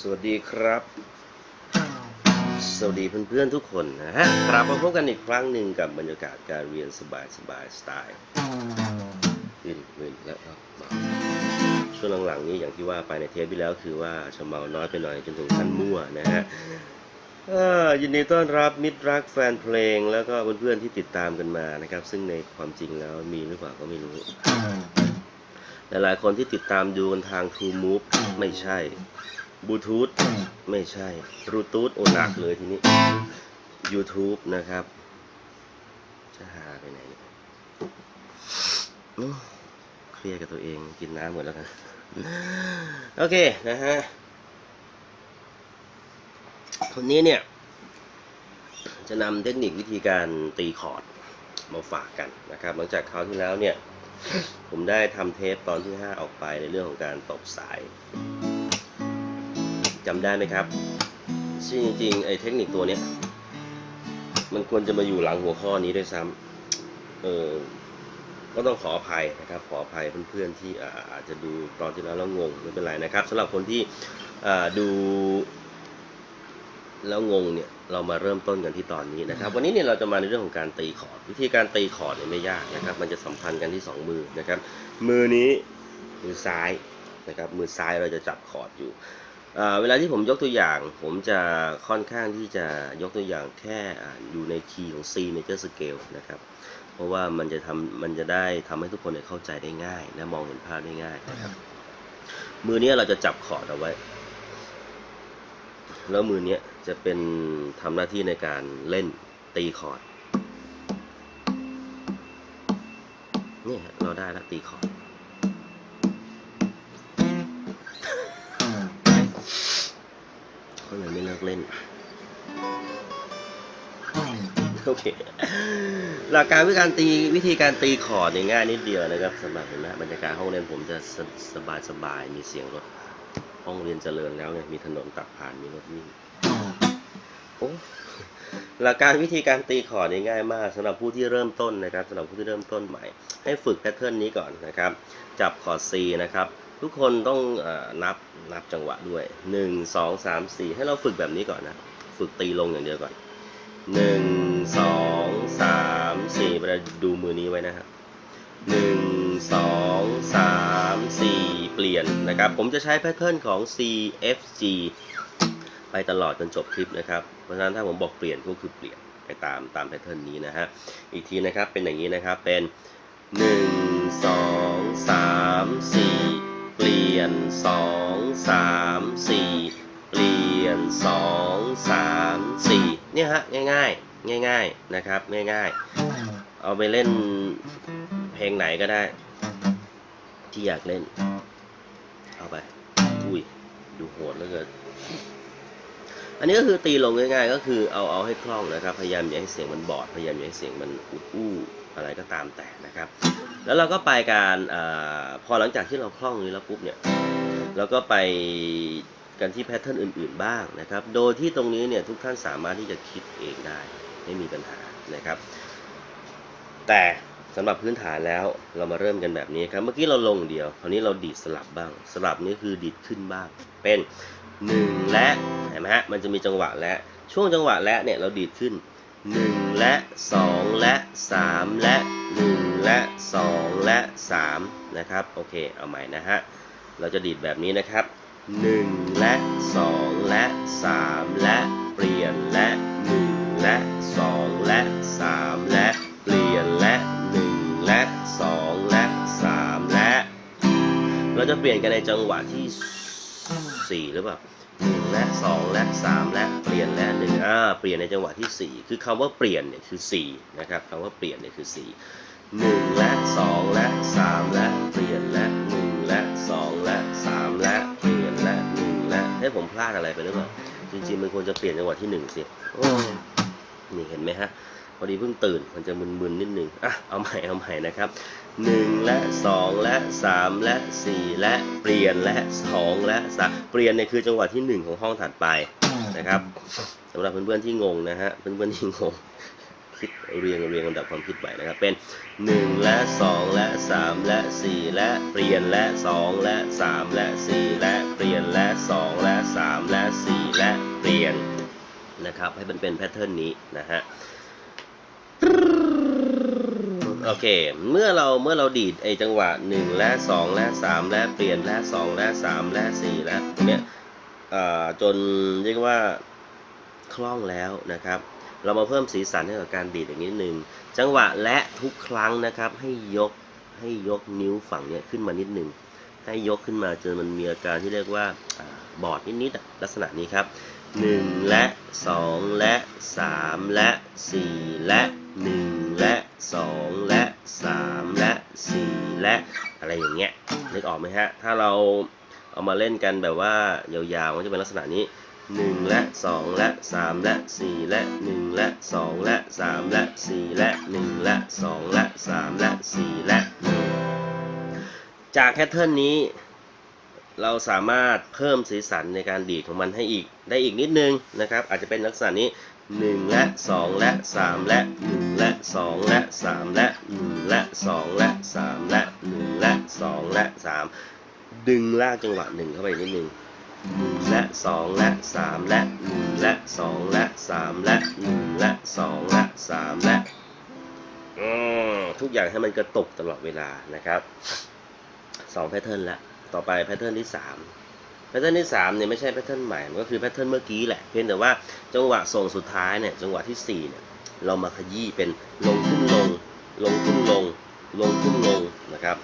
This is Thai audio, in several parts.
สวัสดีครับ สวัสดีเพื่อนๆทุกคนนะฮะกลับมาพบกันอีกครั้งหนึ่งกับบรรยากาศการเรียนสบายสบายๆสไตล์ขึ้นขึ้นแล้วก็เบาช่วงหลังๆนี้อย่างที่ว่าไปในเทปที่แล้วคือว่าจะเมาน้อยไปหน่อยจนถึงขั้นมั่วนะฮะเอ่อยินดีต้อนรับมิตรรักแฟนเพลง แล้วก็เพื่อนๆที่ติดตามกันมานะครับ ซึ่งในความจริงแล้วมีหรือเปล่าก็ไม่รู้หลายๆคนที่ติดตามดูกันทาง True Move ไม่ใช่ บลูทูธไม่ใช่บลูทูธโอนักเลยทีนี้ YouTube นะครับ จะหาไปไหนเครียดกับตัวเองกินน้ำหมดแล้วกัน โอเคนะฮะวันนี้เนี่ย จะนำเทคนิควิธีการตีคอร์ดมาฝากกันนะครับ หลังจากคราวที่แล้วเนี่ย ผมได้ทำเทปตอนที่ 5 ออกไปในเรื่องของการตบสาย จำได้ไหมครับซึ่งจริงๆไอ้เทคนิคตัวเนี้ย มันควรจะมาอยู่หลังหัวข้อนี้ด้วยซ้ำเออก็ต้องขออภัยนะครับ ขออภัยเพื่อนๆที่อาจจะดูตอนที่แล้วแล้วงงไม่เป็นไรนะครับสำหรับคนที่ดูแล้วงงเนี่ยเรามาเริ่มต้นกันที่ตอนนี้นะครับ วันนี้เนี่ยเราจะมาในเรื่องของการตีคอร์ดวิธีการตีคอร์ดเนี่ยไม่ยากนะครับ มันจะสัมพันธ์กันที่สองมือนะครับ มือนี้มือซ้ายนะครับมือซ้ายเราจะจับคอร์ดอยู่ เวลาที่ผมยกตัวอย่าง ผมจะค่อนข้างที่จะยกตัวอย่างแค่อยู่ในคีย์ของ C major scale นะครับ เพราะว่ามันจะทำมันจะได้ทำให้ทุกคนเข้าใจได้ง่าย และมองเห็นภาพได้ง่ายนะครับ มือเนี้ยเราจะจับคอร์ดเอาไว้ แล้วมือเนี้ยจะเป็นทำหน้าที่ในการเล่นตีคอร์ดนี่เราได้แล้วตีคอร์ด ก็เลยไม่เลิกเล่นโอเคหลักการวิธีการตีวิธีการตีคอร์ดเนี่ยง่ายนิดเดียวนะครับสำหรับเห็นไหมบรรยากาศห้องเรียนผมจะสสบายสบายมีเสียงรถผ่านห้องเรียนเจริญแล้วเนี่ยมีถนนตัดผ่านมีรถวิ่งโอ้หลักการวิธีการตีคอร์ดนี่ง่ายมากสำหรับผู้ที่เริ่มต้นนะครับสำหรับผู้ที่เริ่มต้นใหม่ ให้ฝึกแพทเทิร์นนี้ก่อนนะครับ จับคอร์ด C นะครับ ทุกคนต้องอนับนับจังหวะด้วย1 2 3 4ให้เราฝึกแบบนี้ก่อนนะ ฝึกตีลงอย่างเดียวก่อน1 2 3 4เวลาดูมือนี้ไว้นะครับ1 2 3 4เปลี่ยนนะครับ ผมจะใช้แพทเทิร์นของ C F G ไปตลอดจนจบคลิปนะครับ เพราะฉะนั้นถ้าผมบอกเปลี่ยนก็คือเปลี่ยนไปตามตามแพทเทิร์นนี้นะฮะ อีกทีนะครับเป็นอย่างนี้นะครับเป็น1 2 3 4 เปลี่ยน2 3 4เปลี่ยน2 3 4เนี่ยฮะง่ายๆ ง่ายๆนะครับง่ายๆ เอาไปเล่นเพลงไหนก็ได้ ที่อยากเล่น เอาไปอุ้ยดูโหดเหลือเกินอันนี้ก็คือตีลงง่ายๆ ก็คือเอาเอาให้คล่องนะครับ พยายามอย่าให้เสียงมันบอด พยายามอย่าให้เสียงมันอุดอู้ อะไรก็ตามแต่นะครับ แล้วเราก็ไปการอพอหลังจากที่เราคล่องนี้แล้วปุ๊บเนี่ยเราก็ไปกันที่แพทเทิร์นอื่น ๆบ้างนะครับ โดยที่ตรงนี้เนี่ยทุกท่านสามารถที่จะคิดเองได้ไม่มีปัญหานะครับ แต่สำหรับพื้นฐานแล้วเรามาเริ่มกันแบบนี้ครับ เมื่อกี้เราลงเดียวคราวนี้เราดีดสลับบ้าง สลับนี้คือดีดขึ้นบ้าง เป็นหนึ่งและเห็นไหมฮะมันจะมีจังหวะและช่วงจังหวะและเนี่ยเราดีดขึ้น หนึ่งและสองและสามและหนึ่งและสองและสามนะครับ โอเค เอาใหม่นะฮะ เราจะดีดแบบนี้นะครับหนึ่งและสองและสามและเปลี่ยนและหนึ่งและสองและสามและเปลี่ยนและหนึ่งและสองและสามและ เราจะเปลี่ยนกันในจังหวะที่สี่หรือเปล่า หนึ่งและสองและสามและเปลี่ยนและหนึ่งอ่าเปลี่ยนในจังหวะที่สี่คือคำว่าเปลี่ยนเนี่ยคือสี่นะครับคำว่าเปลี่ยนเนี่ยคือสี่หนึ่งและสองและสามและเปลี่ยนและหนึ่งและสองและสามและเปลี่ยนและหนึ่งและให้ผมพลาดอะไรไปหรือเปล่าจริงๆมันควรจะเปลี่ยนจังหวะที่หนึ่งสิโอ้นี่เห็นไหมฮะ พอดีเพิ่งตื่นมันจะมึนๆนิดนึงอะเอาใหม่เอาใหม่นะครับหนึ่งและสองและสามและสี่และเปลี่ยนและสองและสามเปลี่ยนเนี่ยคือจังหวะที่หนึ่งของห้องถัดไปนะครับสำหรับเพื่อนๆที่งงนะฮะเพื่อนๆที่งงคิดเรียงเรียงลำดับความคิดใหม่นะครับเป็น 1 และ 2 และ 3 และ 4 และเปลี่ยนและ 2 และ 3 และ 4 และเปลี่ยนและ 2 และ 3 และ 4 และเปลี่ยนนะครับให้มันเป็นแพทเทิร์นนี้นะฮะ โอเค เมื่อเราเมื่อเราดีดไอจังหวะ 1 และ 2 และ 3 และเปลี่ยนและ 2 และ 3 และ 4 และตรงเนี้ยจนเรียกว่าคล่องแล้วนะครับ เรามาเพิ่มสีสันให้กับการดีดอย่างนี้นิดนึงจังหวะและทุกครั้งนะครับ ให้ยกให้ยกนิ้วฝั่งเนี้ยขึ้นมานิดหนึ่งให้ยกขึ้นมาจนมันมีอาการที่เรียกว่าอบอดนิดๆอะลักษณะนี้ครับ 1 และ 2 และ 3 และ 4 และ 1 และ 2 และ 3 และ 4 และอะไรอย่างเงี้ยนึกออกไหมฮะ ถ้าเราเอามาเล่นกันแบบว่ายาวๆมันจะเป็นลักษณะนี้ 1 และ 2 และ 3 และ 4 และ 1 และ 2 และ 3 และ 4 และ 1 และ 2 และ 3 และ 4 และ จากแพทเทิร์นนี้ เราสามารถเพิ่มสีสันในการดีดของมันให้อีก ได้อีกนิดนึงนะครับ อาจจะเป็นลักษณะนี้ 1 และ 2 และ 3 และ 1 และ 2 และ 3 และ 1 และ 2 และ 3 และ 1 และ 2 และ 3 ดึงลากจังหวะ1เข้าไปนิดนึง1และ 2 และ 3 และ 1 และ 2 และ 3 และ 1 และ 2 และ 3 และอืมทุกอย่างให้มันกระตุกตลอดเวลานะครับสองแพทเทิร์นแล้ว ต่อไปแพทเทิร์นที่3แพทเทิร์นที่3เนี่ยไม่ใช่แพทเทิร์นใหม่ มันก็คือแพทเทิร์นเมื่อกี้แหละ เพียงแต่ว่าจังหวะส่งสุดท้ายเนี่ย จังหวะที่4เนี่ย เรามาขยี้เป็นลงขึ้นลง ลงขึ้นลง ลงขึ้นลงนะครับ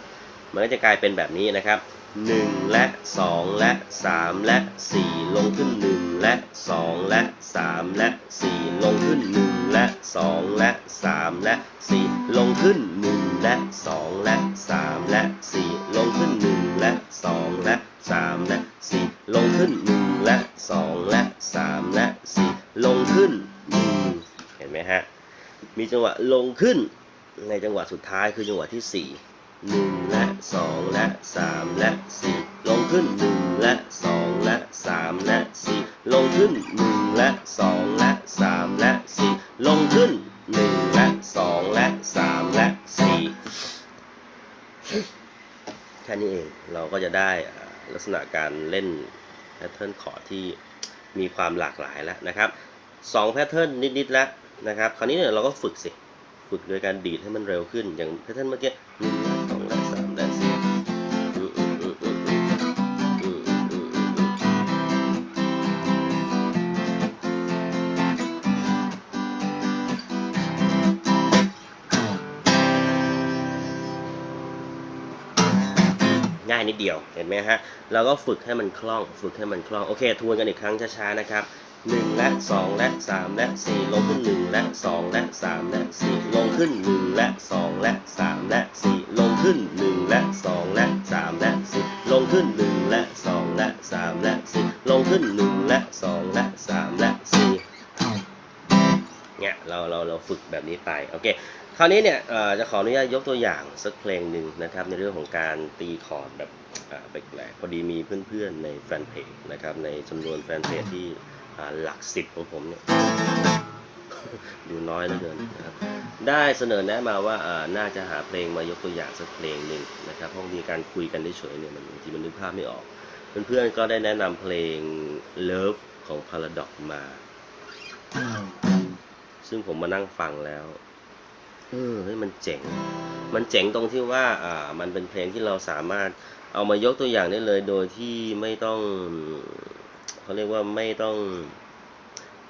มันก็จะกลายเป็นแบบนี้นะครับ 1 และ 2 และ 3 และ 4 ลงขึ้น 1 และ 2 และ 3 และ 4 ลงขึ้น 1 และ 2 และ 3 และ 4 ลงขึ้น 1 และ 2 และ 3 และ 4 ลงขึ้น 1 และ 2 และ 3 และ 4 ลงขึ้น 1 และ 2 และ 3 และ 4 ลงขึ้น 1 เห็นไหมฮะ มีจังหวะลงขึ้นในจังหวะสุดท้ายคือจังหวะที่ 4 1 และ 2 และ 3 และ 4 ลงขึ้น 1 และ 2 และ 3 และ 4 ลงขึ้น 1 และ 2 และ 3 และ 4 ลงขึ้น 1 และ 2 และ 3 และ 4 แค่นี้เองเราก็จะได้ลักษณะการเล่นแพทเทิร์นคอร์ดที่มีความหลากหลายแล้วนะครับสองแพทเทิร์นนิดๆแล้วนะครับ คราวนี้เนี่ยเราก็ฝึกสิ ฝึกโดยการดีดให้มันเร็วขึ้นอย่างแพทเทิร์นเมื่อกี้ นิดเดียวเห็นไหมฮะเราก็ฝึกให้มันคล่องฝึกให้มันคล่องโอเคทวนกันอีกครั้งช้าๆนะครับ1และ 2 และ 3 และ 4 ลงขึ้น 1 และ 2 และ 3 และ 4 ลงขึ้น 1 และ 2 และ 3 และ 4 ลงขึ้น 1 และ 2 และ 3 และ 4 ลงขึ้น 1 และ 2 และ 3 และ 4 ลงขึ้น 1 และ 2 และ 3 และ 4 เนี่ยเราเราเราฝึกแบบนี้ไปโอเคคราวนี้เนี่ยจะขออนุญาตยกตัวอย่างสักเพลงหนึ่งนะครับในเรื่องของการตีคอร์ดแบบแปลกๆพอดีมีเพื่อนๆในแฟนเพจนะครับในจำนวนแฟนเพจที่หลักสิบของผมเนี่ยดูน้อยเหลือเกินนะครับได้เสนอแนะมาว่าอ่าน่าจะหาเพลงมายกตัวอย่างสักเพลงหนึ่งนะครับเพราะมีการคุยกันเฉยๆเนี่ยมันบางทีมันนึกภาพไม่ออก เพื่อนๆก็ได้แนะนำเพลง Love ของ Paradox มา ซึ่งผมมานั่งฟังแล้ว เออเฮ้ยมันเจ๋ง มันเจ๋งตรงที่ว่า อ่า มันเป็นเพลงที่เราสามารถเอามายกตัวอย่างได้เลย โดยที่ไม่ต้องเขาเรียกว่าไม่ต้อง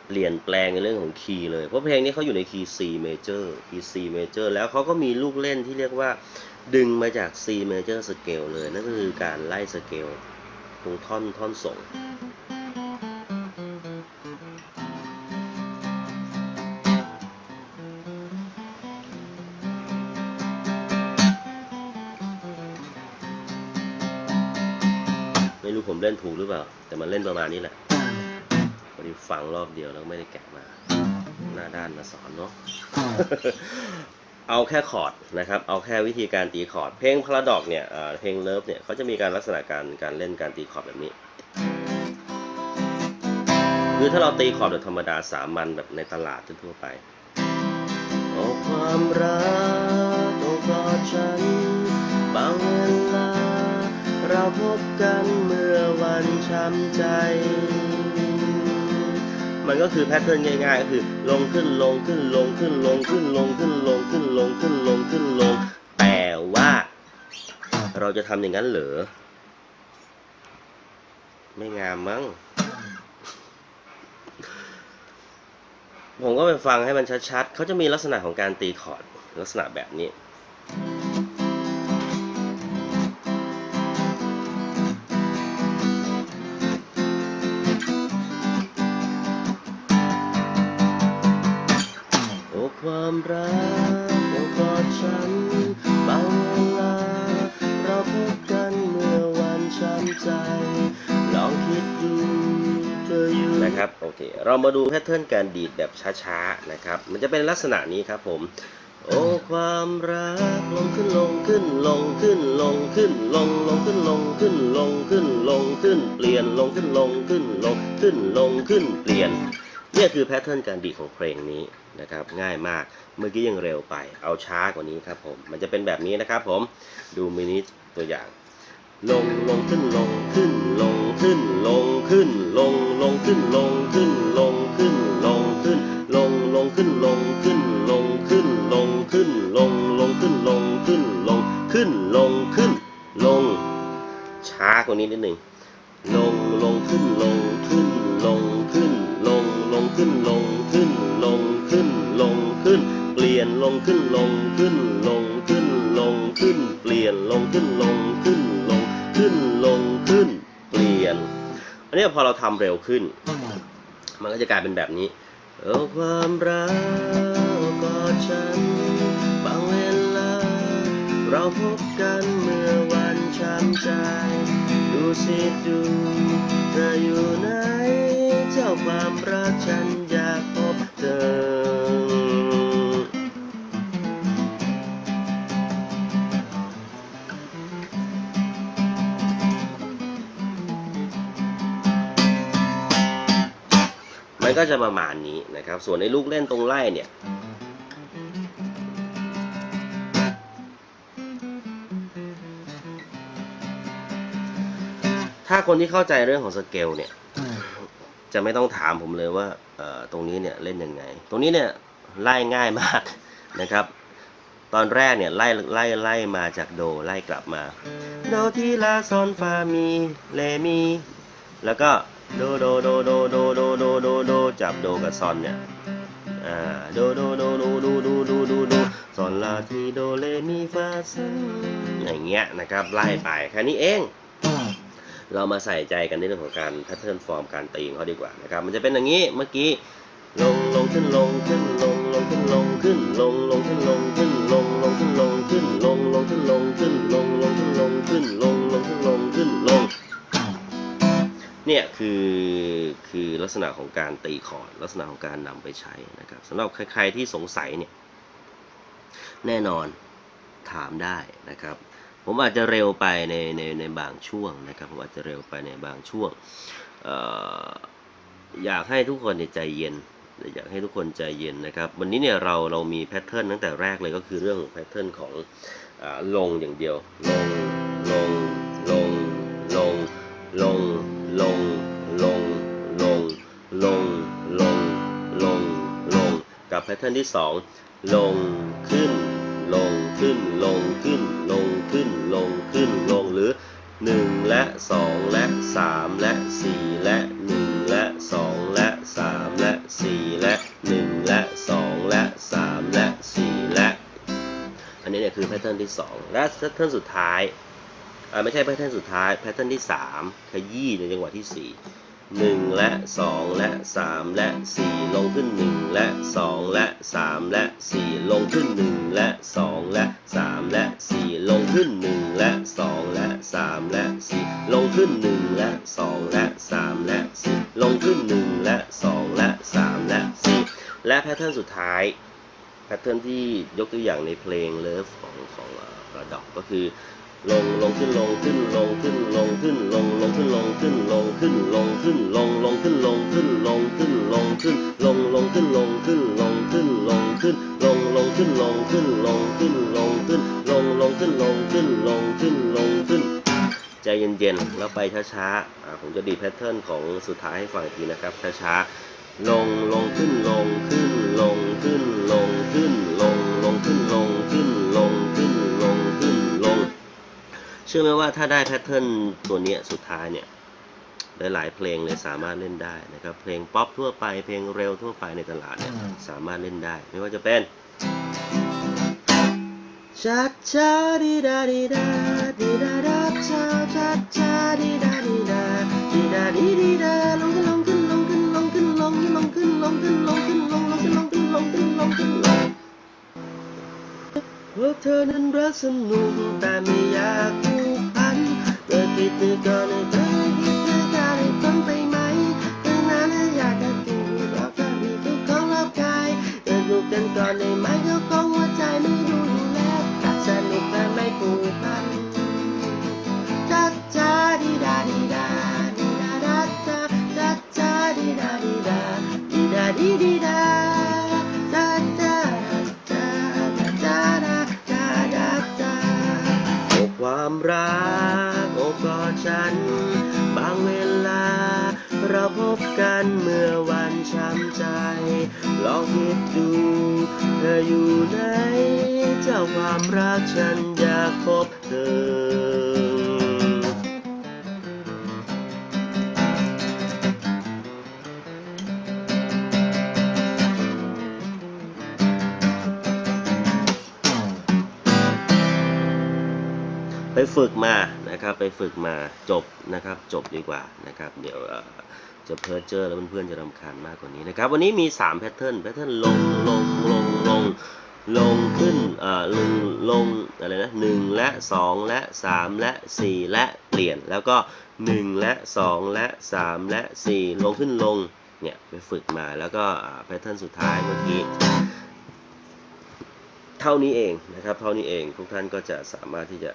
เปลี่ยนแปลงในเรื่องของคีย์เลย เพราะเพลงนี้เขาอยู่ในคีย์ C major คีย์ C major แล้วเขาก็มีลูกเล่นที่เรียกว่า ดึงมาจาก C major scale เลย นั่นก็คือการไล่สเกลตรงท่อนท่อนส่ง ผมเล่นถูกหรือเปล่า แต่มันเล่นประมาณนี้แหละพอดีฟังรอบเดียวแล้วไม่ได้แกะมา หน้าด้านมาสอนเนาะเอาแค่คอร์ดนะครับ เอาแค่วิธีการตีคอร์ด เพลงพาราดอกเนี่ยเอ่อเพลงเลิฟเนี่ยเขาจะมีการลักษณะการการเล่นการตีคอร์ดแบบนี้ คือถ้าเราตีคอร์ดแบบธรรมดาสามัญแบบในตลาดทั่วๆไปโอ้ความรักโอ้กอดฉันบางเวลา เราพบกันเมื่อวันช้ำใจ มันก็คือแพทเทิร์นง่ายๆก็คือ ลงขึ้นลงขึ้นลงขึ้นลงขึ้นลงขึ้นลงขึ้นลงขึ้นลงขึ้นลง แต่ว่า เราจะทำอย่างนั้นเหรอ ไม่งามมั้ง ผมก็ไปฟังให้มันชัดๆ เขาจะมีลักษณะของการตีคอร์ดลักษณะแบบนี้ เรามาดูแพทเทิร์นการดีดแบบช้าๆนะครับ มันจะเป็นลักษณะนี้ครับผม โอ้ความรักลงขึ้นลงขึ้นลงขึ้นลงขึ้นลงลงขึ้นลงขึ้นลงขึ้นลงขึ้นเปลี่ยนลงขึ้นลงขึ้นลงขึ้นลงขึ้นเปลี่ยนเนี่ยคือแพทเทิร์นการดีดของเพลงนี้นะครับง่ายมากเมื่อกี้ยังเร็วไป เอาช้ากว่านี้ครับผม มันจะเป็นแบบนี้นะครับผมดูมินิตัวอย่าง ลงลงขึ้นลงขึ้นลง ขึ้นลงขึ้นลงลงขึ้นลงขึ้นลงขึ้นลงขึ้นลงลงขึ้นลงขึ้นลงขึ้นลงขึ้นลงลงขึ้นลงขึ้นลงขึ้นลงขึ้นลงช้ากว่านี้นิดหนึ่งลงลงขึ้นลงขึ้นลงขึ้นลงลงขึ้นลงขึ้นลงขึ้นลงขึ้น เปลี่ยนลงขึ้นลงขึ้นลงขึ้นลงขึ้น เปลี่ยนลงขึ้นลง อันนี้พอเราทำเร็วขึ้น มันก็จะกลายเป็นแบบนี้โอ้ความรักกอดฉันบางเวลา เราพบกันเมื่อวันช้ำใจ ดูสิดูเธออยู่ไหน เจ้าความรักฉันอยากพบเธอ มันก็จะประมาณนี้นะครับ ส่วนในลูกเล่นตรงไล่เนี่ย ถ้าคนที่เข้าใจเรื่องของสเกลเนี่ย จะไม่ต้องถามผมเลยว่าตรงนี้เนี่ยเล่นยังไง ตรงนี้เนี่ยไล่ง่ายมากนะครับตอนแรกเนี่ยไล่ไล่ไล่มาจากโดไล่กลับมา โดทีลาซอนฟามีเลมี แล้วก็ โดโดโดโดโดโดโดโดโดจับโดกับซอนเนี่ยอ่าโดโดโดโดโดโดโดโดโดซอนลาทีโดเลมีฟาซอย่างเงี้ยนะครับไล่ไปแค่นี้เอง เรามาใส่ใจกันในเรื่องของการแพทเทิร์นฟอร์มการตีงเขาดีกว่านะครับมันจะเป็นอย่างนี้เมื่อกี้ลงลงขึ้นลงขึ้นลงลงขึ้นลงขึ้นลงลงขึ้นลงขึ้นลง เนี่ยคือคือลักษณะของการตีคอร์ดลักษณะของการนำไปใช้นะครับสำหรับใคร ๆที่สงสัยเนี่ยแน่นอนถามได้นะครับ ผมอาจจะเร็วไปในในในบางช่วงนะครับผมอาจจะเร็วไปในบางช่วงอออยากให้ทุกคนใจเย็นอยากให้ทุกคนใจเย็นนะครับ วันนี้เนี่ยเราเรามีแพทเทิร์นตั้งแต่แรกเลยก็คือเรื่องแพทเทิร์นของอลงอย่างเดียวลงลง ลงลง ลง ลง กับแพทเทิร์นที่สองลงขึ้น ลงขึ้น ลงขึ้น ลงขึ้น ลงขึ้น ลงหรือหนึ่งและสองและสามและสี่และหนึ่งและสองและสามและสี่และหนึ่งและสองและสามและสี่และ อันนี้เนี่ยคือแพทเทิร์นที่สองและแพทเทิร์นสุดท้ายไม่ใช่แพทเทิร์นสุดท้ายแพทเทิร์นที่สามขยี้ในจังหวะที่สี่ หนึ่งและสองและสามและสี่ลงขึ้นหนึ่งและสองและสามและสี่ลงขึ้นหนึ่งและสองและสามและสี่ลงขึ้นหนึ่งและสองและสามและสี่ลงขึ้นหนึ่งและสองและสามและสี่ลงขึ้นหนึ่งและสองและสามและสี่และแพทเทิร์นสุดท้ายแพทเทิร์นที่ยกตัวอย่างในเพลง Love ของของกระดอกก็คือ ลงลงขึ้นลงขึ้นลงขึ้นลงขึ้นลงลงขึ้นลงขึ้นลงขึ้นลงขึ้นลงลงขึ้นลงขึ้นลงขึ้นลงขึ้นลงลงขึ้นลงขึ้นลงขึ้นลงขึ้นลงลงขึ้นลงขึ้นลงขึ้นลงขึ้นลงลงขึ้นลงขึ้นลงขึ้นลงขึ้นใจเย็นๆแล้วไปช้าๆอ่าผมจะดีแพทเทิร์นของสุดท้ายให้ฟังอีกทีนะครับช้าๆลงลงขึ้นลงขึ้นลงขึ้นลงขึ้นลงลงขึ้นลงขึ้น ชื่อไหมว่าถ้าได้แพทเทิร์นตัวนี้สุดท้ายเนี่ย หลายๆเพลงเลยสามารถเล่นได้นะครับ เพลงป๊อปทั่วไปเพลงเร็วทั่วไปในตลาดเนี่ยสามารถเล่นได้ ไม่ว่าจะเป็นชาชาดีดาดีดาดีดาดาชาชาชาดีดาดีดาดีดาดีดีดาลงขึ้นลงขึ้นลงขึ้นลงขึ้นลงลงขึ้นลงขึ้นลงขึ้นลงลงขึ้นลงขึ้นลงขึ้นลงขึ้นลงพวกเธอนั้นรักสนุกแต่ไม่อยาก คิดถึงก่อนในเธอคิดถึงการให้ฟังไปไหมดังนั้นอยากจะจูบรักเธอมีทุกของรอบกายเดินดูกันก่อนได้ไหมเขาของหัวใจไม่งดูดูแลแต่สนุกแต่ไม่ผูกพัน ลองคิดดูเธออยู่ไหน เจ้าความรักฉันอยากพบเธอไปฝึกมานะครับไปฝึกมาจบนะครับจบดีกว่านะครับ เดี๋ยว จะเพ้อเจอแล้วเพื่อนๆจะรำคาญมากกว่านี้นะครับ วันนี้มี3แพทเทิร์นแพทเทิร์นลงลงลงลงลงขึ้นเอ่อลงลงอะไรนะหนึ่งและสองและสามและสี่และเปลี่ยนแล้วก็หนึ่งและสองและสามและสี่ลงขึ้นลงเนี่ยไปฝึกมาแล้วก็แพทเทิร์นสุดท้ายเมื่อกี้เท่านี้เองนะครับเท่านี้เองทุกท่านก็จะสามารถที่จะ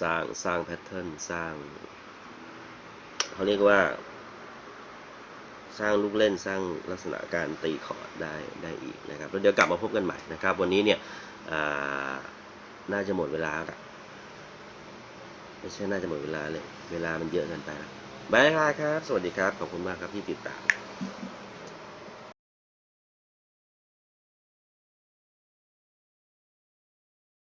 สร้างสร้างแพทเทิร์นสร้างเขาเรียกว่า สร้างลูกเล่นสร้างลักษณะการตีคอร์ดได้ได้อีกนะครับแล้วเดี๋ยวกลับมาพบกันใหม่นะครับ วันนี้เนี่ยน่าจะหมดเวลาแล้วไม่ใช่น่าจะหมดเวลาเลย เวลามันเยอะเกินไปแล้วบายบายครับ สวัสดีครับ ขอบคุณมากครับที่ติดตาม